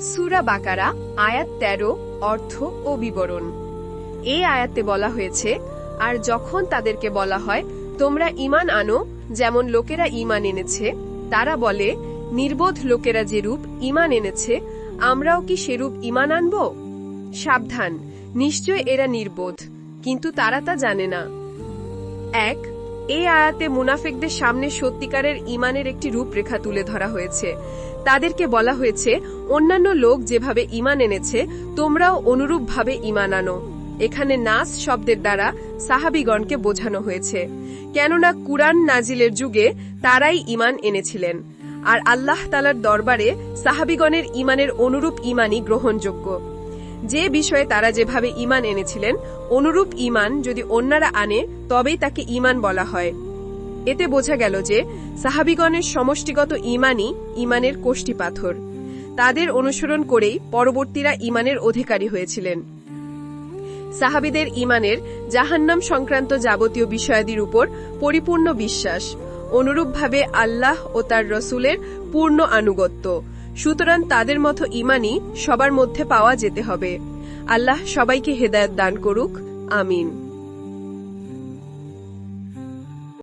সুরা বাকারা, আয়াত তেরো, অর্থ ও বিবরণ। এই আয়াতে বলা হয়েছে, আর যখন তাদেরকে বলা হয়, তোমরা ইমান আনো, যেমন লোকেরা ইমান এনেছে, তারা বলে, নির্বোধ লোকেরা যেরূপ ইমান এনেছে, আমরাও কি সেরূপ ইমান আনব? সাবধান, নিশ্চয় এরা নির্বোধ, কিন্তু তারা তা জানে না। এক এই আয়াতে মুনাফেকদের সামনে সত্যিকারের ইমানের একটি রূপরেখা তুলে ধরা হয়েছে। তাদেরকে বলা হয়েছে, অন্যান্য লোক যেভাবে ইমান এনেছে, তোমরাও অনুরূপভাবে ইমান আনো। এখানে নাস শব্দের দ্বারা সাহাবিগণকে বোঝানো হয়েছে, কেননা কুরআন নাজিলের যুগে তারাই ইমান এনেছিলেন, আর আল্লাহ তালার দরবারে সাহাবিগণের ইমানের অনুরূপ ইমানই গ্রহণযোগ্য। যে বিষয়ে তারা যেভাবে ইমান এনেছিলেন, অনুরূপ ইমান যদি অন্যরা আনে, তবেই তাকে ইমান বলা হয়। এতে বোঝা গেল যে, সাহাবিগণের সমষ্টিগত ইমানই ইমানের কোষ্টি পাথর। তাদের অনুসরণ করেই পরবর্তীরা ইমানের অধিকারী হয়েছিলেন। সাহাবিদের ইমানের জাহান্নাম সংক্রান্ত যাবতীয় বিষয়াদির উপর পরিপূর্ণ বিশ্বাস, অনুরূপভাবে আল্লাহ ও তার রসুলের পূর্ণ আনুগত্য। সুতরাং তাদের মতো ইমানই সবার মধ্যে পাওয়া যেতে হবে। আল্লাহ সবাইকে হেদায়ত দান করুক। আমিন।